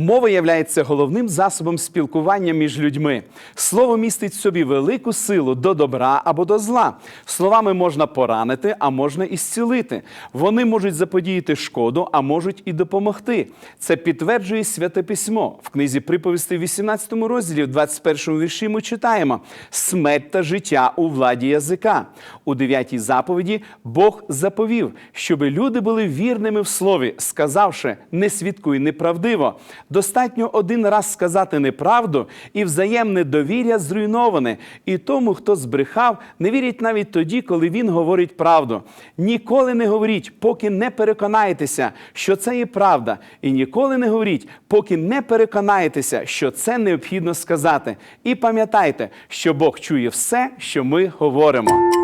Мова являється головним засобом спілкування між людьми. Слово містить в собі велику силу до добра або до зла. Словами можна поранити, а можна і зцілити. Вони можуть заподіяти шкоду, а можуть і допомогти. Це підтверджує святе письмо. В книзі приповісти в 18 розділі, в 21 вірші ми читаємо: смерть та життя у владі язика. У 9 заповіді Бог заповів, щоби люди були вірними в слові, сказавши не свідкуй неправдиво. Достатньо один раз сказати неправду, і взаємне довір'я зруйноване. І тому, хто збрехав, не вірить навіть тоді, коли він говорить правду. Ніколи не говоріть, поки не переконаєтеся, що це є правда. І ніколи не говоріть, поки не переконаєтеся, що це необхідно сказати. І пам'ятайте, що Бог чує все, що ми говоримо.